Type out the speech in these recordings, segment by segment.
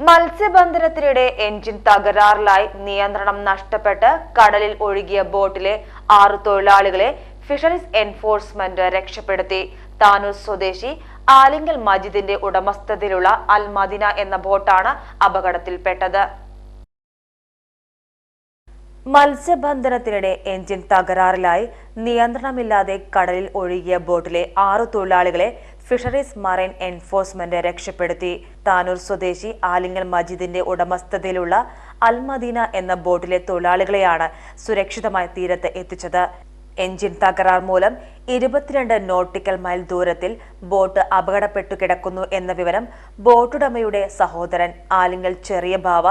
മത്സ്യബന്ധനത്തിനിടെ engine തകരാറിലായി നിയന്ത്രണം നഷ്ടപ്പെട്ട് കടലിൽ ഒഴുകിയ ബോട്ടിലെ ആറ് തൊഴിലാളികളെ ഫിഷറീസ് എൻഫോഴ്സ്മെന്റ് രക്ഷപ്പെടുത്തി. താനൂർ സ്വദേശി ആലിങ്കൽ മജിദിന്റെ ഉടമസ്ഥതയിലുള്ള അൽമദിന എന്ന ബോട്ടാണ് അപകടത്തിൽപ്പെട്ടത്. മത്സ്യബന്ധനത്തിനിടെ എഞ്ചിൻ തകരാറിലായി നിയന്ത്രണമില്ലാതെ കടലിൽ ഒഴുകിയ ബോട്ടിലെ ആറു തൊഴിലാളികളെ ഫിഷറീസ് മറൈൻ എൻഫോഴ്സ്മെന്റ് രക്ഷപ്പെടുത്തി. താനൂർ സ്വദേശി ആലിങ്ങൽ മജീദിന്റെ ഉടമസ്ഥതയിലുള്ള അൽമദീന എന്ന ബോട്ടിലെ തൊഴിലാളികളെയാണ് സുരക്ഷിതമായി തീരത്ത് എത്തിച്ചത്. എഞ്ചിൻ തകരാർ മൂലം ഇരുപത്തിരണ്ട് നോട്ടിക്കൽ മൈൽ ദൂരത്തിൽ ബോട്ട് അപകടപ്പെട്ടു കിടക്കുന്നു എന്ന വിവരം ബോട്ടുടമയുടെ സഹോദരൻ ആലിങ്ങൽ ചെറിയ ബാവ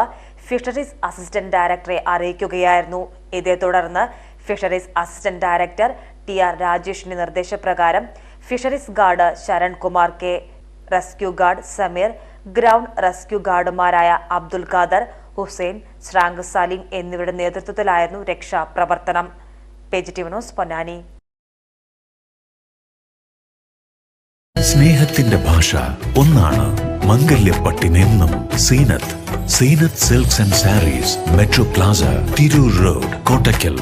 ഫിഷറീസ് അസിസ്റ്റന്റ് ഡയറക്ടറെ അറിയിക്കുകയായിരുന്നു. ഇതേ തുടർന്ന് fisheries assistant director T R രാജേഷിന്റെ നിർദ്ദേശപ്രകാരം fisheries guard Sharan Kumar K. Rescue guard Sameer ground rescue ഗാർഡുമാരായ Abdul Khader Hussain ശ്രാങ്ക് സലീം എന്നിവരുടെ നേതൃത്വത്തിലായിരുന്നു രക്ഷാപ്രവർത്തനം. Page news Ponnani. സ്നേഹത്തിന്റെ ഭാഷ ഒന്നാണ് മംഗല്യപ്പട്ടിനെന്നും Seenath. Seenath silks and sarees metro plaza Tirur road Kottakkal.